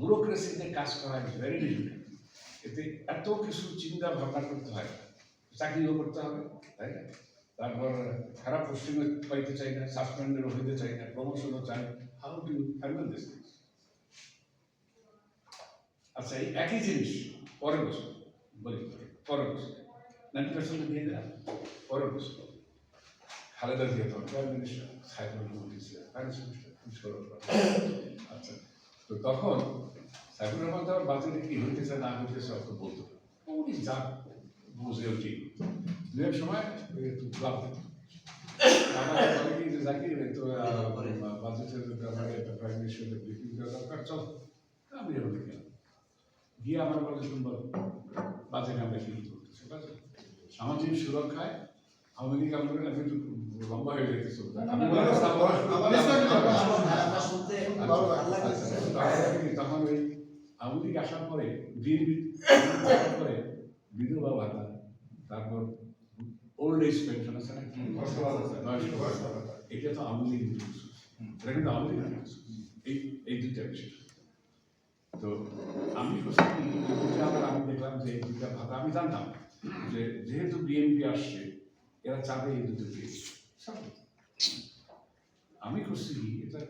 ব্যুরোক্রেসিতে কাজ করা is very এতে এত কিছু চিন্তা ভাবনা করতে হয়। চাকরিও করতে হবে, তাই না? তারপর খারাপ পোস্টিংও পাইতে চাই না সাসপেন্ডেরও হইতে চাই না প্রমোশনও চাই হাউ ডু হ্যান্ডেল দিস আচ্ছা এই একই জিনিস, পরের বছর, বলি, পরের বছর। নাইনটি পার্সেন্ট দিয়ে দিলাম পরের বছর। খালেদা জিয়া তখন প্রাইম মিনিস্টার সাইফুল ছিলেন ফাইন্যান্স মিনিস্টার তো তখন সাইফুর রহমান তো বাজারে কি হইতেছে না হইতেছে অত বলতো উনি যা বুঝে ঠিক দু এক সময় ক্লাব তো একটা দরকার চল আমি গিয়ে আমার বলে সামাজিক সুরক্ষায় আমাদের লম্বা হয়ে যেতেছে আমি বললাম, তখন ওই আওয়ামী লীগ আসার পরে বিএনপি আসার পরে বিধবা ভাতা তারপর ওল্ড এজ পেনশন আছে না। এটা তো আওয়ামী লীগ। এটা কিন্তু আওয়ামী লীগ। এই এই দুইটা বিষয় তো আমি আবার আমি দেখলাম যে এই দুইটা ভাতা আমি জানতাম যে যেহেতু বিএনপি আসছে এরা চাবে এই দুটো স্বাভাবিক। আমি করছি কি এটা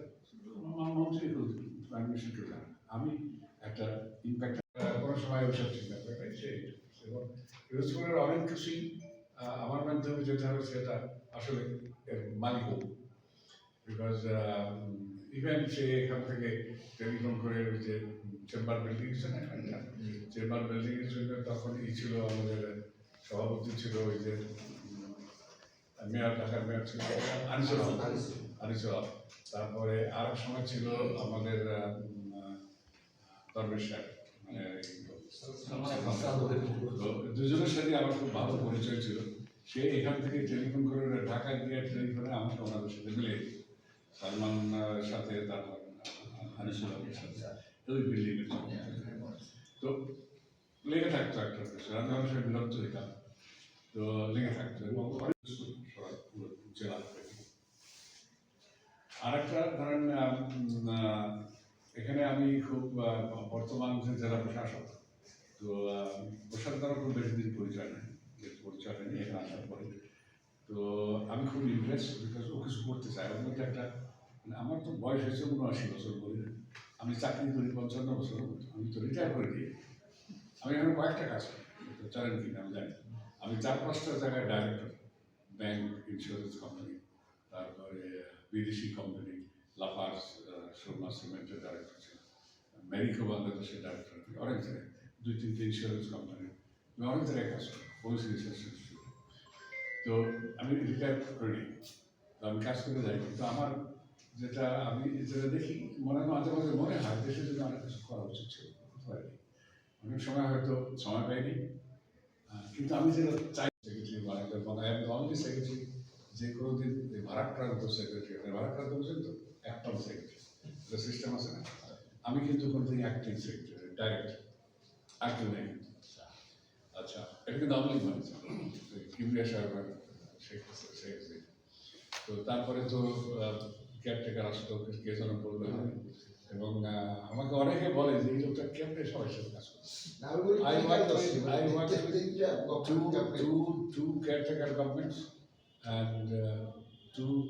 আমার মন্ত্রী আমি একটা ইম্প্যাক্ট কোনো সময় চিন্তা করে নাই যে এবং পিরোজপুরের অনেক কিছুই আমার মাধ্যমে যেটা হবে সেটা আসলে মালিক বিকজ ইভেন সে এখান থেকে টেলিফোন করে যে চেম্বার বিল্ডিং আছে না এখানটা চেম্বার বিল্ডিং এর জন্য তখন ই ছিল আমাদের সভাপতি ছিল ওই যে মেয়র ঢাকার মেয়র ছিল আনিসুল আনিসুল তারপরে আর এক সময় ছিল আমাদের দরবেশ মানে দুজনের সাথে আমার খুব ভালো পরিচয় ছিল। সে এখান থেকে টেলিফোন করে ঢাকায় গিয়ে টেলিফোনে আমাকে ওনাদের সাথে মিলে সালমান সাথে তারপর আহ, সাথে। ওই বিল্ডিং তো লেগে থাকতো একটা আমি অনেক সময় বিরক্ত হইতাম। তো লেগে থাকতো এবং জেলা থেকে। আরেকটা ধরেন এখানে আমি খুব বর্তমান যে জেলা প্রশাসক, তো প্রশাসক দ্বারা খুব বেশি দিন পরিচয় নেই পরিচয় নেই এখানে আসার পরে। তো, আমি খুব ইন্টারেস্ট বিকজ ও কিছু করতে চাই ওর মধ্যে একটা মানে আমার তো বয়স হয়েছে উনআশি বছর বলি। আমি চাকরি করি পঞ্চান্ন বছর, আমি তো রিটায়ার করে দিই। আমি এখানে কয়েকটা কাজ করি জানেন কিনা, আমি জানি। আমি চার পাঁচটা জায়গায় ডাইরেক্টর ব্যাংক ইন্স্যুরেন্স কোম্পানি তারপরে, বিদেশি কোম্পানি লাফার্স সুরমা সিমেন্টের ডাইরেক্টর ছিলাম মেরিকো বাংলাদেশের ডাইরেক্টর অনেক জায়গায়, দুই তিনটে ইন্স্যুরেন্স কোম্পানি আমি অনেক জায়গায় কাজ করি। তো আমি রিটায়ার করি তো আমি কাজ করে যাই কিন্তু আমার যেটা আমি যেটা দেখি, মনে মাঝে মাঝে মনে হয়, দেশের জন্য অনেক কিছু করা উচিত ছিল। অনেক সময় হয়তো সময় পাইনি। কিন্তু আমি যেটা চাই সেক্রেটারি বানাতে এবং আই এম অনলি সেক্রেটারি যে কোনো দিন ভারাক্রান্ত সেক্রেটারি ভারাক্রান্ত বলছেন তো সেক্রেটারি এটা সিস্টেম আছে না আমি কিন্তু অ্যাক্টিং সেক্রেটারি ডাইরেক্ট অ্যাক্টিং নেই আচ্ছা এটা কিন্তু আমি মানছি। কিমরিয়া সাহেব আর শেখ শেখ তো তারপরে তো কেয়ারটেকার আসতো কে যেন বলল এবং আমাকে অনেকে বলে যে এই লোকটা কেমনে সবার সাথে কাজ করে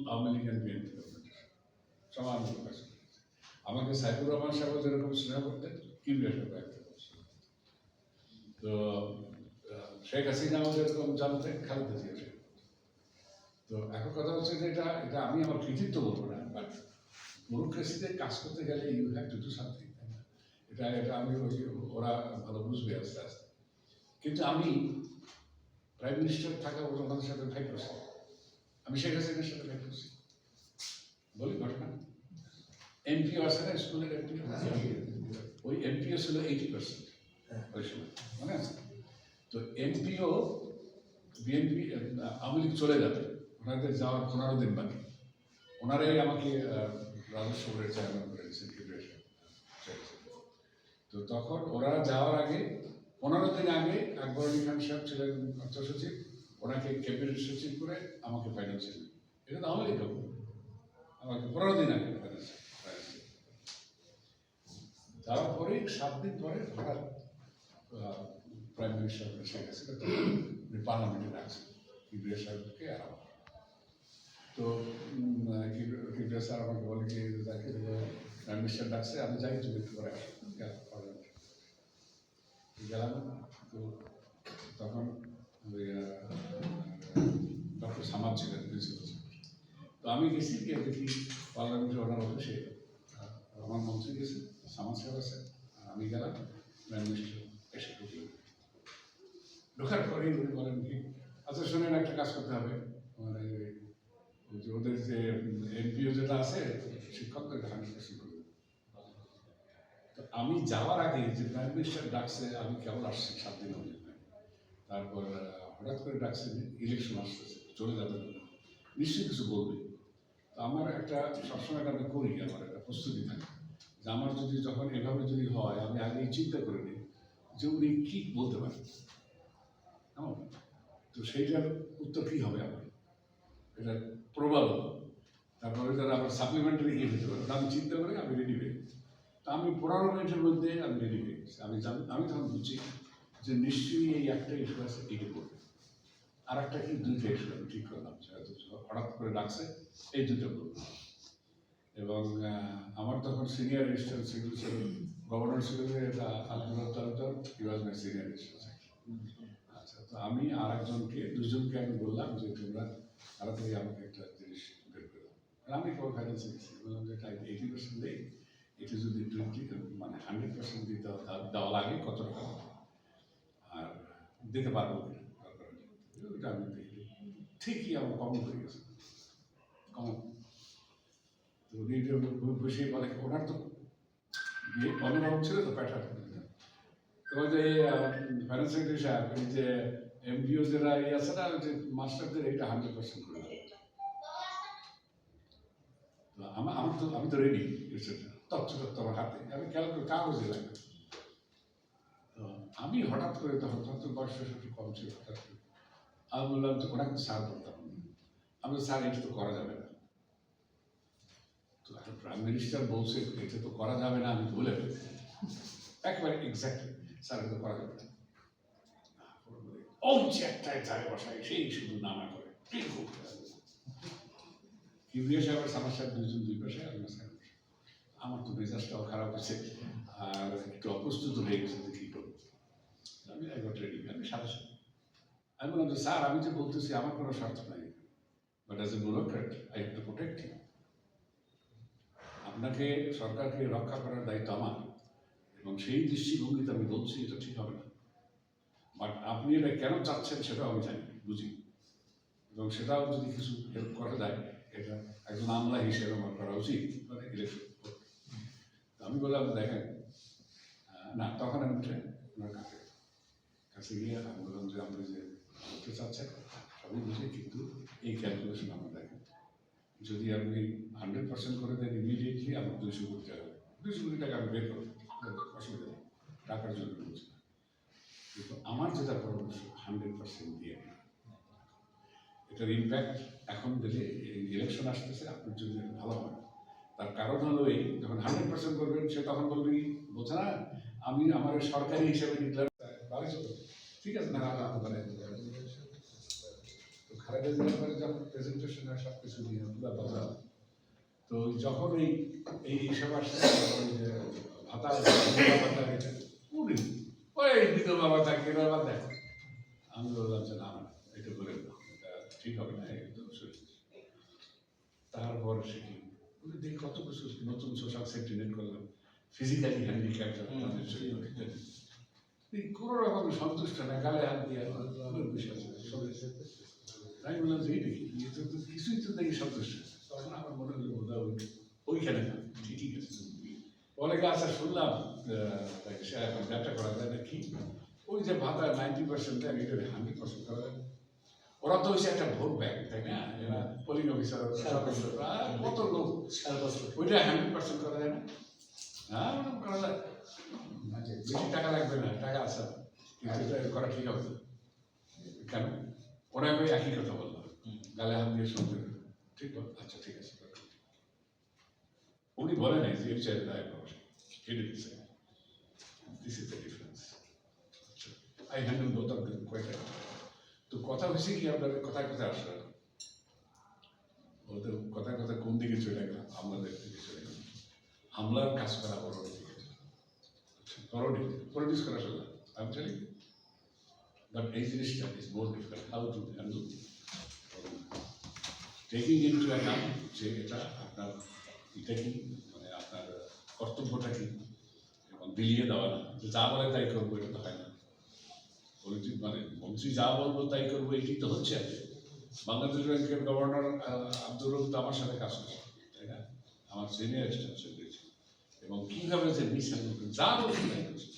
American BNP governments. সমান আমাকে সাইফুর রহমান সাহেব যেরকম স্নেহ করতেন কিমরিয়া সাহেব একটা তো শেখ হাসিনাও যেরকম জানতেন জিয়া তো এখন কথা হচ্ছে যে এটা এটা আমি আমার কৃতিত্ব বলব না বাট ব্যুরোক্রেসিতে কাজ করতে গেলে you have to do something এটা এটা আমি ওই, ওরা ভালো বুঝবে আস্তে আস্তে। কিন্তু আমি প্রাইম মিনিস্টার থাকা ওনাদের সাথে ফাইট করছি। আমি শেখ হাসিনার সাথে ফাইট করছি। বলি ঘটনা এমপিও আছে। না স্কুলের এমপিও ওই এমপিও ছিল এইটি পার্সেন্ট ওই সময় মনে আছে? তো এমপিও বিএনপি আওয়ামী লীগ চলে যাবে। ওনাদের যাওয়ার পনেরো দিন বাকি। ওনারাই আমাকে রাজস্ব বোর্ডের চেয়ারম্যান করে দিয়েছেন ফেডারেশন তো তখন ওরা যাওয়ার আগে পনেরো দিন আগে আকবর আলী খান সাহেব ছিলেন অর্থ সচিব। ওনাকে ক্যাবিনেট সচিব করে আমাকে ফাইন্যান্সিয়াল এটা তো আওয়ামী লীগ। আমাকে পনেরো দিন আগে। তারপরে সাত দিন পরে হঠাৎ প্রাইম মিনিস্টার শেখ হাসিনা পার্লামেন্টে সাহেবকে আর। তো কিবরিয়া স্যার আমাকে বলে কি তাকে প্রাইম মিনিস্টার ডাকছে, আমি যাই, তুমি একটু করে গেলাম তো তখন ডক্টর সামাদ ছিলেন প্রিন্সিপাল তো আমি গেছি গিয়ে দেখি পার্লামেন্টের ওনার অফিসে আমার মন্ত্রী গেছে, সামাদ সাহেব আছে আমি গেলাম প্রাইম মিনিস্টার এসে ঢুকলেন ঢোকার পরেই উনি বলেন কি আচ্ছা শুনেন, একটা কাজ করতে হবে। মানে যে ওদের যে এনপিও যেটা আছে শিক্ষকদের হান্ড্রেড পার্সেন্ট করে তো আমি যাওয়ার আগে যে প্রাইম মিনিস্টার ডাকছে, আমি কেবল আসছি সাত দিন হবে তারপর হঠাৎ করে ডাকছে ইলেকশন আসতেছে, চলে যাবে। নিশ্চয়ই কিছু বলবে। আমার একটা সবসময় একটা আমি করি, আমার একটা প্রস্তুতি থাকে। যে আমার যদি যখন এভাবে যদি হয়, আমি আগেই চিন্তা করে নিই যে উনি কী বলতে পারেন। কেমন? তো সেইটার উত্তর কী হবে আমার? এটা প্রবাল তারপরে তারা আবার সাপ্লিমেন্টারি কি হতে পারে আমি চিন্তা করে আমি রেডি হয়ে। তা আমি পনেরো মিনিটের মধ্যে আমি রেডি হয়ে গেছি। আমি আমি তখন বুঝি যে নিশ্চয়ই এই একটা ইস্যু আছে একে করবে আর একটা কি? দুইটা ইস্যু আমি ঠিক করলাম হঠাৎ করে ডাকছে, এই দুটো করব এবং আমার তখন senior registrar civil service governor যে এটা Abdullah Talukdar he was my senior registrar আচ্ছা তো আমি আর একজনকে দুজনকে আমি বললাম যে, তোমরা তাড়াতাড়ি আমাকে একটা জিনিস বের করে দাও। আমি কেবল ফাইন্যান্সে বললাম যে এটা এইটি পার্সেন্ট দেই, এটি যদি টোয়েন্টি মানে হান্ড্রেড পার্সেন্ট দিতে দেওয়া লাগে, কত টাকা? আর দিতে পারব কিনা? আমি ঠিকই আমার হয়ে গেছে। তো বসে বলে, ওনার তো ছিল তো তো যে সেক্রেটারি সাহেব যে এমডিও যারা এই আছে না যে মাস্টারদের এটা হান্ড্রেড পার্সেন্ট করে দেবে তো আমি তো রেডি আমার হাতে। আমি খেয়াল করে কাগজে লাগবে তো আমি হঠাৎ করে তখন তথ্য বয়স কম ছিল, হঠাৎ করে। আমি বললাম যে ওনাকে স্যার বলতাম আমি স্যার, এটা তো করা যাবে না। তো প্রাইম মিনিস্টার বলছে, এটা তো করা যাবে না, আমি বলে একেবারে এক্স্যাক্টলি স্যার, এটা করা যাবে না। যে একটাই যায় বসায় সেই শুধু নানা করে ঠিক কিবরিয়া সাহেবের সমস্যা দুজন দুই পাশে মাঝখানে বসে। আমার তো মেজাজটাও খারাপ হয়েছে, আর একটু অপ্রস্তুত হয়ে গেছে কী করব। আমি গট রেডি আমি সাথে সাথে আমি বললাম যে, স্যার, আমি যে বলতেছি, আমার কোনো স্বার্থ নাই। But as a bureaucrat I have to protect you আপনাকে, সরকারকে রক্ষা করার দায়িত্ব আমার। এবং সেই দৃষ্টিভঙ্গিতে আমি বলছি, এটা ঠিক হবে না। বাট আপনি এটা কেন চাচ্ছেন, সেটাও আমি জানি, বুঝি। এবং সেটাও যদি কিছু হেল্প করা যায়, এটা একজন আমলা হিসেবে আমার করা উচিত মানে ইলেকশন আমি বললাম, দেখেন না, তখন আমি উঠে ওনার কাছে কাছে গিয়ে আমি বললাম যে, আপনি যে করতে চাচ্ছেন সবই বুঝি কিন্তু এই ক্যালকুলেশন আমার দেখেন যদি আপনি হান্ড্রেড পার্সেন্ট করে দেন ইমিডিয়েটলি আমার দুইশো কোটি টাকা দুইশো কোটি টাকা আমি বের করব অসুবিধা নেই টাকার জন্য বলছি। কিন্তু আমার যেটা পরামর্শ হান্ড্রেড পার্সেন্ট দিয়ে। এটার ইম্প্যাক্ট এখন দিলে ইলেকশন আসতেছে আপনার জন্য ভালো হবে তার কারণ হলো এই যখন হান্ড্রেড পার্সেন্ট করবেন সে তখন বলবি বলছে না আমি আমার সরকারি হিসেবে ডিক্লেয়ার ঠিক আছে না মানে তো খালেদা জিয়ার পরে যখন প্রেজেন্টেশন হয় সব কিছু নিয়ে কথা তো যখন এই এই হিসাব আসছে ভাতা ভাতা পুরি ওই বিধবা ভাতা ভাতা আমি বললাম যে না এটা করে ঠিক হবে না সত্যি। তারপর সে কি বলে, দেখি কত কিছু নতুন সোশ্যাল সেফটি নেট করলাম ফিজিক্যালি হ্যান্ডিক্যাপ তাদের ইত্যাদি। কোনো রকম সন্তুষ্ট না গালে হাত দিয়ে আমার বিষয় আমি বললাম যে এইটা কি এটা তো কিছুই তো দেখি সন্তুষ্ট তখন আমার মনে হলো বোধ হয় ওই- ওইখানে না ঠিকই আছে অনেকে আশা শুনলাম ব্যবসা করা যায় না কি ওই যে ভাতা নাইনটি পার্সেন্ট দেন এটা হান্ড্রেড পার্সেন্ট করা। যায় ওরা তো হচ্ছে একটা ভোট ব্যাংক তাই না? এরা পোলিং অফিসার কত লোক? ওইটা হান্ড্রেড পার্সেন্ট করা যায় না? হ্যাঁ করা যায় আচ্ছা, বেশি টাকা লাগবে না টাকা আছে। কিন্তু করা ঠিক হবে। কেন? ওরা ওই একই কথা বললাম গালে হাত দিয়ে শুনতে ঠিক আচ্ছা ঠিক আছে উনি বলেন যে এর চাইলে দায় পাওয়া তো কথা হয়েছে কি আপনার? কথায় আসলে বলতে কথায় কথায় কোন দিকে চলে গেলাম আমলাদের দিকে চলে গেলাম আমলার কাজ করা বড় দিকে করোডি প্রডিউস করা আমি জানি বাট এই জিনিসটা is more difficult how to handle taking into account যে এটা আপনার এটা কি? মানে আপনার কর্তব্যটা কি? এবং বিলিয়ে দেওয়া না। যে যা বলে তাই করব, এটা তো হয় না। পলিটিক মানে মন্ত্রী যা বলব তাই করব, এটি তো হচ্ছে আগে বাংলাদেশ ব্যাংকের গভর্নর আব্দুর রব তো আমার সাথে কাজ করছে তাই না? আমার সিনিয়র স্টাফ সেক্রেটারি এবং কীভাবে যে মিস যা বলছে তাই করছে।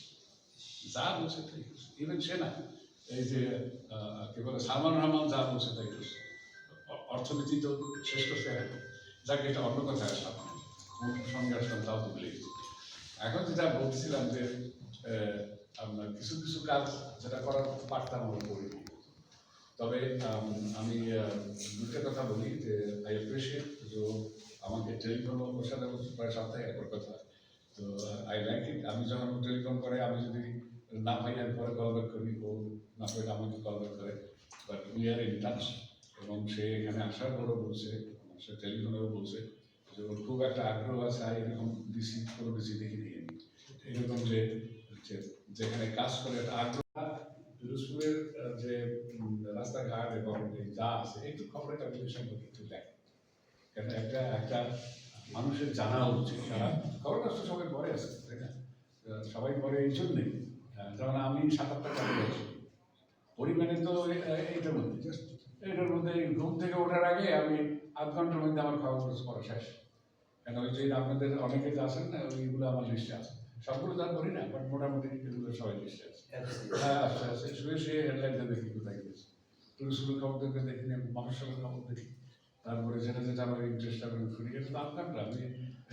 যা বলছে তাই করছে। ইভেন সে না। এই যে কি বলে, সালমান রহমান যা বলছে তাই অর্থনীতি তো শেষ হয়। যাকে, এটা অন্য কথা সঙ্গে আসলাম, তাও তো এখন যেটা বলছিলাম যে আপনার কিছু কিছু কাজ যেটা করার পারতাম আমরা করিনি তবে, আমি দুটো কথা বলি যে আই অ্যাপ্রিসিয়েট যে আমাকে টেলিফোন ওর সাথে প্রায় সপ্তাহে একবার কথা। তো আই লাইক আমি যখন টেলিফোন করে, আমি যদি না পাই আমি পরে কল ব্যাক করি, ও না পাইলে আমাকে কল ব্যাক করে। But we are in touch এবং সে এখানে আসার পরও বলছে সে টেলিফোনেও বলছে যে ওর খুব একটা আগ্রহ আছে, আর এরকম ডিসি কোনো ডিসি দেখি আমি এরকম যে যেখানে কাজ করে একটা আগ্রহ, পিরোজপুরের যে রাস্তাঘাট এবং যা আছে, একটু খবরের কাগজের সম্পর্কে একটু দেখ। কেন একটা একটা মানুষের জানা উচিত। সারা খবর কাগজ সবাই পরে আছে, তাই না? সবাই পরে এই জন্যে। আহ, যেমন আমি সাত আটটা কাজ করছি পরিমাণে তো এইটার মধ্যে জাস্ট এটার মধ্যে ঘুম থেকে ওঠার আগে আমি আধ ঘণ্টার মধ্যে আমার খাওয়া খরচ করা শেষ। কেন ওই যে আপনাদের অনেকে যে আছেন না ওইগুলো আমার লিস্টে আছে। সবগুলো তো আর করি না বাট মোটামুটি এগুলো সবাই লিস্টে আছে। হ্যাঁ আচ্ছা আচ্ছা শুয়ে শুয়ে হেডলাইনটা দেখি কোথায় গেছে টুরিস্টের খবর দেখে না মহাসড়কের খবর দেখি। তারপরে যেটা যেটা আমার ইন্টারেস্ট আমি শুনি এটা তো আপনার আমি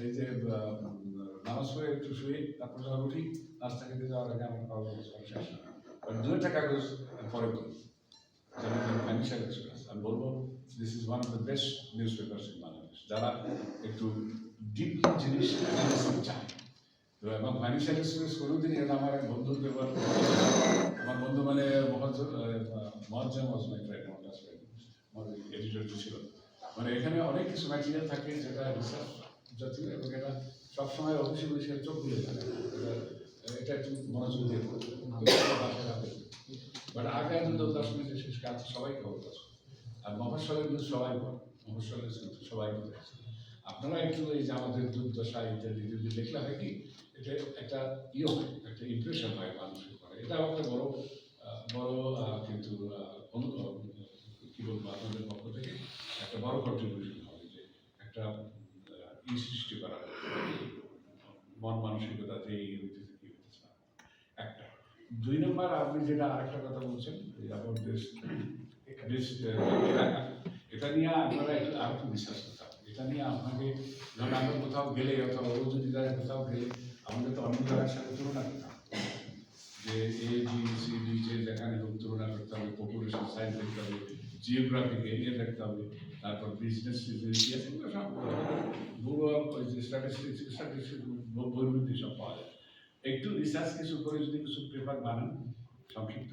এই যে নামাজ পড়ে একটু শুয়ে তারপর যখন উঠি, নাস্তা খেতে যাওয়ার আগে আমার করা শেষ আর দু একটা কাগজ পরে করি যেমন ফাইন্যান্সিয়াল আমি বলব this is one of the best newspapers in Bangladesh যারা একটু ডিপ জিনিস চায়। তো এবং ফাইন্যান্সিয়াল এক্সপ্রেস কোনোদিন এটা আমার এক বন্ধু পেপার আমার বন্ধু মানে মহজ মহাজ্জাম ওয়াজ মাই ফ্রেন্ড আমার এডিটর ছিল। মানে এখানে অনেক কিছু ম্যাটেরিয়াল থাকে যেটা রিসার্চ জাতীয় এবং এটা সবসময় অফিসে বসে চোখ খুলে থাকে এটা- এটা একটু মনোযোগ দিয়ে বাট আগে তো দশ মিনিট শেষ কাজ সবাই খবর আছে আর মফস্বলের নিউজ সবাই বলে news সবাই বলে আপনারা একটু এই যে আমাদের দুর্দশা ইত্যাদি যদি দেখলে হয় কি এটা একটা ইয়ে হয় একটা ইমপ্রেশন হয় মানুষের করে এটাও একটা বড় বড় কিন্তু আহ, অনু- আহ, কি বলব আপনাদের পক্ষ থেকে একটা বড় কন্ট্রিবিউশন হবে যে একটা ই সৃষ্টি করা মন মানসিকতা যে এই হইতেছে কি হইতেছে। একটা। দুই নম্বর, আপনি যেটা আরেকটা কথা বলছেন দিস এটা নিয়ে আপনারা একটু আরও একটু বিশ্বাস করতে এটা নিয়ে আপনাকে যখন আমরা কোথাও গেলে, অথবা ও যদি জায়গায় কোথাও গেলে, আমাদের তো অন্য জায়গার সাথে তুলনা করতে যে এ বি সি ডি যে যেখানে হোক তুলনা করতে হবে পপুলেশন সাইজ দেখতে হবে জিওগ্রাফিক এরিয়া দেখতে হবে, তারপর বিজনেস এগুলো সব যে স্ট্যাটিস্টিক্স স্ট্যাটিস্টিক্স বইয়ের সব পাওয়া একটু রিসার্চ কিছু করে যদি কিছু পেপার বানান, সংক্ষিপ্ত।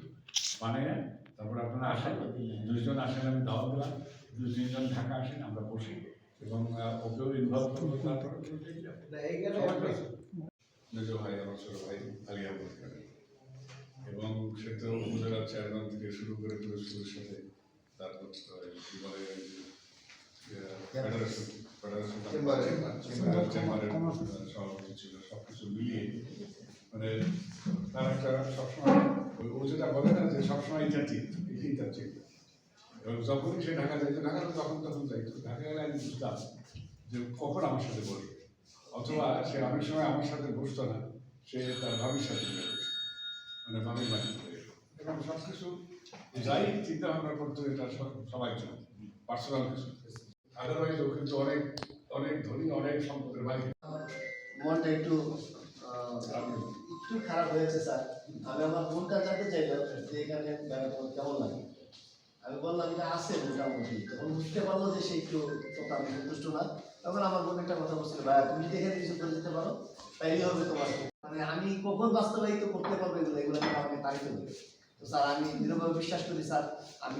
বানিয়ে তারপর আপনারা আসেন, দুইজন আসেন, আমি দাওয়াত দিলাম, দুই তিনজন ঢাকা আসেন, আমরা বসি এবং ওকেও ইনভলভ করব, তারপর ভাই, আমার ছোট ভাই, আলিয়া এবং সে তো উপজেলার চেয়ারম্যান থেকে শুরু করে তুরস্কের সাথে তারপর কি বলে ফেডারেশন সভাপতি ছিল সব কিছু মিলিয়ে। মানে তার একটা সবসময় ও যেটা বলে না যে সবসময় এটা ঠিক এটাই তার ঠিক। এবং যখনই সে ঢাকা যাইতো ঢাকা তখন তখন যাইতো। ঢাকা গেলে আমি বুঝতাম যে কখন আমার সাথে বসবে। অথবা সে অনেক সময় আমার সাথে বসতো না সে তার ভাবির সাথে মানে ভাবির বাড়ি এবং সব কিছু যাই চিন্তা ভাবনা করতো এটা সব- সবাই জন্য পার্সোনাল কিছু। আদারওয়াইজ ও কিন্তু অনেক অনেক ধনী, অনেক সম্পদের ভাই মনটা একটু একটু খারাপ হয়েছে, স্যার। আমি আমার মনটা জানতে চাইলাম যে এখানে কেমন লাগে? আমি বললাম যে আছে মোটামুটি। তখন বুঝতে পারল যে সে একটু আমি সন্তুষ্ট না। তখন আমার বোন একটা কথা বলছিল, ভাইয়া, তুমি যদি এখানে কিছু করে দিতে পারো? তাইলে হবে তোমার। মানে আমি কখন বাস্তবায়িত করতে পারব এগুলো এগুলো আমাকে হবে তো স্যার, আমি দৃঢ়ভাবে বিশ্বাস করি, স্যার, আমি